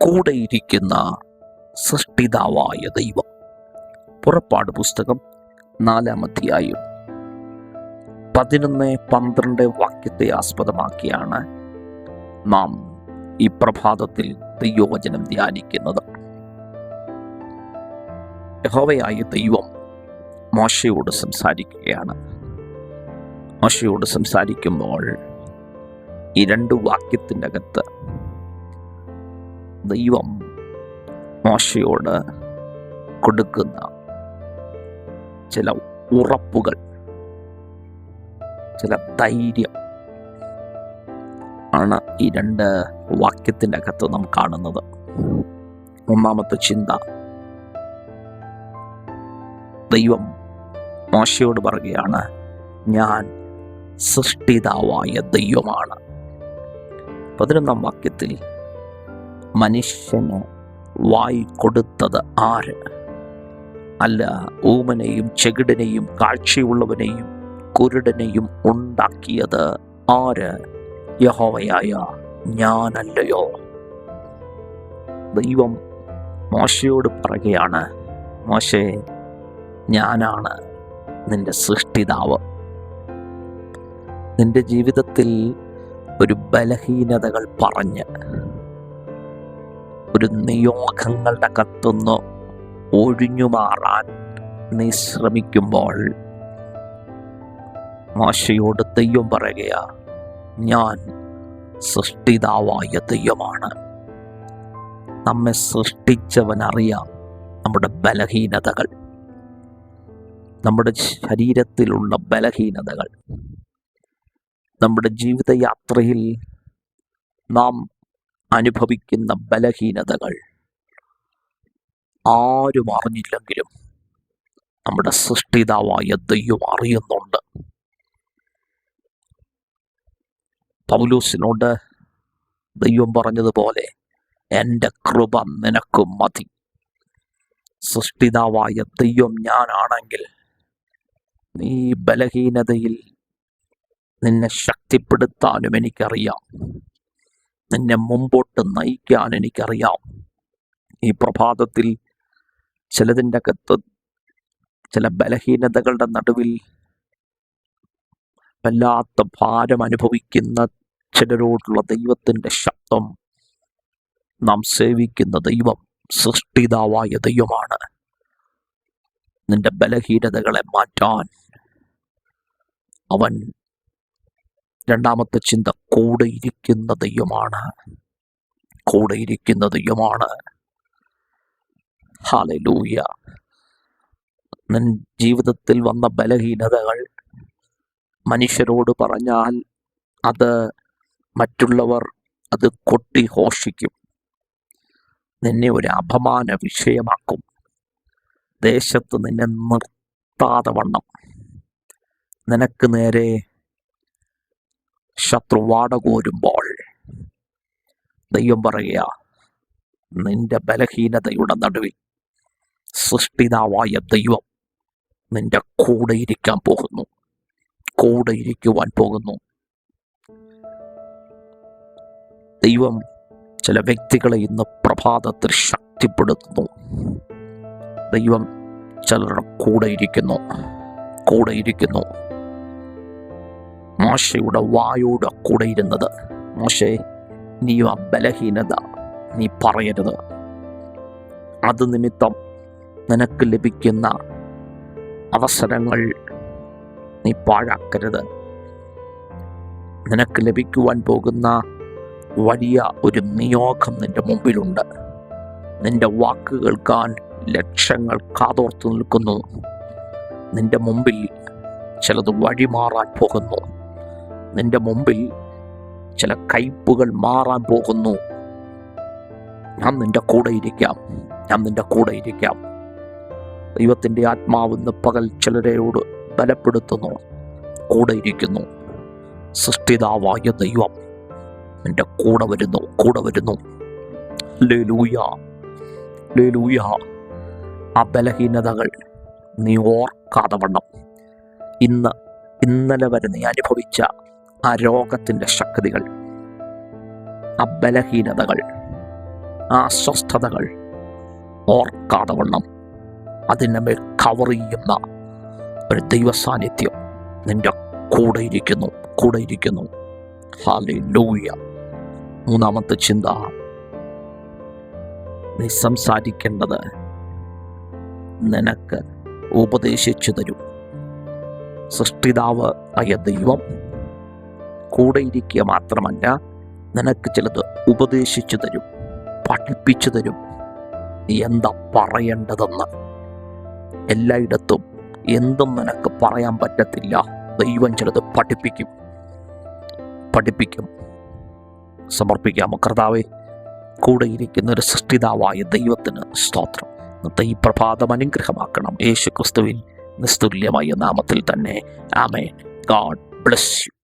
കൂടെയിരിക്കുന്ന സൃഷ്ടിതാവായ ദൈവം. പുറപ്പാട് പുസ്തകം നാലാം അധ്യായം പതിനൊന്ന് പന്ത്രണ്ട് വാക്യത്തെ ആസ്പദമാക്കിയാണ് നാം ഈ പ്രഭാതത്തിൽ ദൈവവചനം ധ്യാനിക്കുന്നത്. യഹോവയായ ദൈവം മോശയോട് സംസാരിക്കുകയാണ്. മോശയോട് സംസാരിക്കുമ്പോൾ ഈ രണ്ട് വാക്യത്തിന്റെ അകത്ത് ദൈവം മോശയോട് കൊടുക്കുന്ന ചില ഉറപ്പുകൾ ചില ധൈര്യം ആണ് ഈ രണ്ട് വാക്യത്തിന്റെ അകത്ത് നാം കാണുന്നത്. ഒന്നാമത്തെ ചിന്ത ദൈവം മോശയോട് പറയുകയാണ് ഞാൻ സൃഷ്ടിതാവായ ദൈവമാണ്. പതിനൊന്നാം വാക്യത്തിൽ മനുഷ്യന് വായി കൊടുത്തത് ആര്? അല്ല ഊമനെയും ചെകിടനെയും കാഴ്ചയുള്ളവനെയും കുരുടനെയും ഉണ്ടാക്കിയത് ആര്? യഹോവയായ ഞാനല്ലയോ? ദൈവം മോശയോട് പറയുകയാണ് മോശെ ഞാനാണ് നിന്റെ സൃഷ്ടിതാവ്. നിന്റെ ജീവിതത്തിൽ ഒരു ബലഹീനതകൾ പറഞ്ഞ് ഒരു നിയോഗങ്ങളുടെ കത്തുനിന്ന് ഒഴിഞ്ഞു മാറാൻ നീ ശ്രമിക്കുമ്പോൾ മോശയോട് ദൈവം പറയുകയാ ഞാൻ സൃഷ്ടിതാവായ ദൈവമാണ് നമ്മെ സൃഷ്ടിച്ചവൻ അറിയാം നമ്മുടെ ബലഹീനതകൾ. നമ്മുടെ ശരീരത്തിലുള്ള ബലഹീനതകൾ. നമ്മുടെ ജീവിതയാത്രയിൽ നാം അനുഭവിക്കുന്ന ബലഹീനതകൾ. ആരും അറിഞ്ഞില്ലെങ്കിലും നമ്മുടെ സൃഷ്ടിതാവായ ദൈവം അറിയുന്നുണ്ട്. പൗലൂസിനോട് ദൈവം പറഞ്ഞതുപോലെ എന്റെ കൃപ നിനക്ക് മതി. സൃഷ്ടിതാവായ ദൈവം ഞാനാണെങ്കിൽ നീ ബലഹീനതയിൽ നിന്നെ ശക്തിപ്പെടുത്താനും എനിക്കറിയാം. നിന്നെ മുമ്പോട്ട് നയിക്കാൻ എനിക്കറിയാം. ഈ പ്രഭാതത്തിൽ ചിലതിന്റെ അകത്ത് ചില ബലഹീനതകളുടെ നടുവിൽ വല്ലാത്ത ഭാരം അനുഭവിക്കുന്ന ചിലരോടുള്ള ദൈവത്തിന്റെ ശബ്ദം നാം സേവിക്കുന്ന ദൈവം സൃഷ്ടിതാവായ ദൈവമാണ്. നിന്റെ ബലഹീനതകളെ മാറ്റാൻ അവൻ രണ്ടാമത്തെ ചിന്ത കൂടെ ഇരിക്കുന്ന ദൈവമാണ്. കൂടെ ഇരിക്കുന്ന ദൈവമാണ്. ഹാലലൂയ ജീവിതത്തിൽ വന്ന ബലഹീനതകൾ മനുഷ്യരോട് പറഞ്ഞാൽ അത് മറ്റുള്ളവർ അത് കൊട്ടി ഹോഷിക്കും നിന്നെ ഒരു അപമാന വിഷയമാക്കും. ദേശത്ത് നിന്നെ നിർത്താതെ വണ്ണം. നിനക്ക് നേരെ ശത്രു വാടകോരുമ്പോൾ ദൈവം പറയുക നിന്റെ ബലഹീനതയുടെ നടുവിൽ സൃഷ്ടിതാവായ ദൈവം നിന്റെ കൂടെ ഇരിക്കാൻ പോകുന്നു കൂടെ ഇരിക്കുവാൻ പോകുന്നു. ദൈവം ചില വ്യക്തികളെ ഇന്ന് പ്രഭാതത്തിൽ ശക്തിപ്പെടുത്തുന്നു. ദൈവം ചിലരുടെ കൂടെ ഇരിക്കുന്നു കൂടെ ഇരിക്കുന്നു. മോശയുടെ വായോടെ കൂടെ ഇരുന്നത്. മോശെ നീ ആ ബലഹീനത നീ പറയരുത്. അത് നിമിത്തം നിനക്ക് ലഭിക്കുന്ന അവസരങ്ങൾ നീ പാഴാക്കരുത്. നിനക്ക് ലഭിക്കുവാൻ പോകുന്ന വലിയ ഒരു നിയോഗം നിന്റെ മുമ്പിലുണ്ട്. നിന്റെ വാക്ക് കേൾക്കാൻ ലക്ഷങ്ങൾ കാതോർത്തു നിൽക്കുന്നു. നിന്റെ മുമ്പിൽ ചിലത് വഴിമാറാൻ പോകുന്നു. നിന്റെ മുമ്പിൽ ചില കയ്പുകൾ മാറാൻ പോകുന്നു. ഞാൻ നിന്റെ കൂടെ ഇരിക്കാം. ഞാൻ നിന്റെ കൂടെ ഇരിക്കാം. ദൈവത്തിന്റെ ആത്മാവ് ഇന്ന് പകൽ ചിലരെയോട് ബലപ്പെടുത്തുന്നു. കൂടെ ഇരിക്കുന്നു. സൃഷ്ടിതാവായ ദൈവം നിന്റെ കൂടെ വരുന്നു കൂടെ വരുന്നു. ലേലൂയ ലേലൂയ ആ ബലഹീനതകൾ നീ ഓർക്കാതെ വണ്ണം ഇന്ന് ഇന്നലെ വരെ നീ അനുഭവിച്ച ആ രോഗത്തിന്റെ ശക്തികൾ ആ ബലഹീനതകൾ ആ അസ്വസ്ഥതകൾ ഓർക്കാതെ വണ്ണം. അതിന്റെ മേൽ കവർ ചെയ്യുന്ന ഒരു ദൈവ സാന്നിധ്യം നിന്റെ കൂടെ ഇരിക്കുന്നു കൂടെ ഇരിക്കുന്നു. ഹാലൂയ മൂന്നാമത്തെ ചിന്ത. നീ സംസാരിക്കേണ്ടത് നിനക്ക് ഉപദേശിച്ചു തരും. സൃഷ്ടിതാവ് ആയ ദൈവം കൂടെ ഇരിക്കുക മാത്രമല്ല നിനക്ക് ചിലത് ഉപദേശിച്ചു തരും പഠിപ്പിച്ചു തരും. എന്താ പറയേണ്ടതെന്ന്? എല്ലായിടത്തും എന്തും നിനക്ക് പറയാൻ പറ്റത്തില്ല. ദൈവം ചിലത് പഠിപ്പിക്കും. പഠിപ്പിക്കും. സമർപ്പിക്കാമോ കർത്താവെ? കൂടെ ഇരിക്കുന്ന ഒരു സൃഷ്ടിതാവായ ദൈവത്തിന് സ്തോത്രം. ഇന്നത്തെ ഈ പ്രഭാതം അനുഗ്രഹമാക്കണം. യേശു ക്രിസ്തുവിൻ നിസ്തുല്യമായ നാമത്തിൽ തന്നെ. ആമേ ഗാഡ് ബ്ലസ് യു.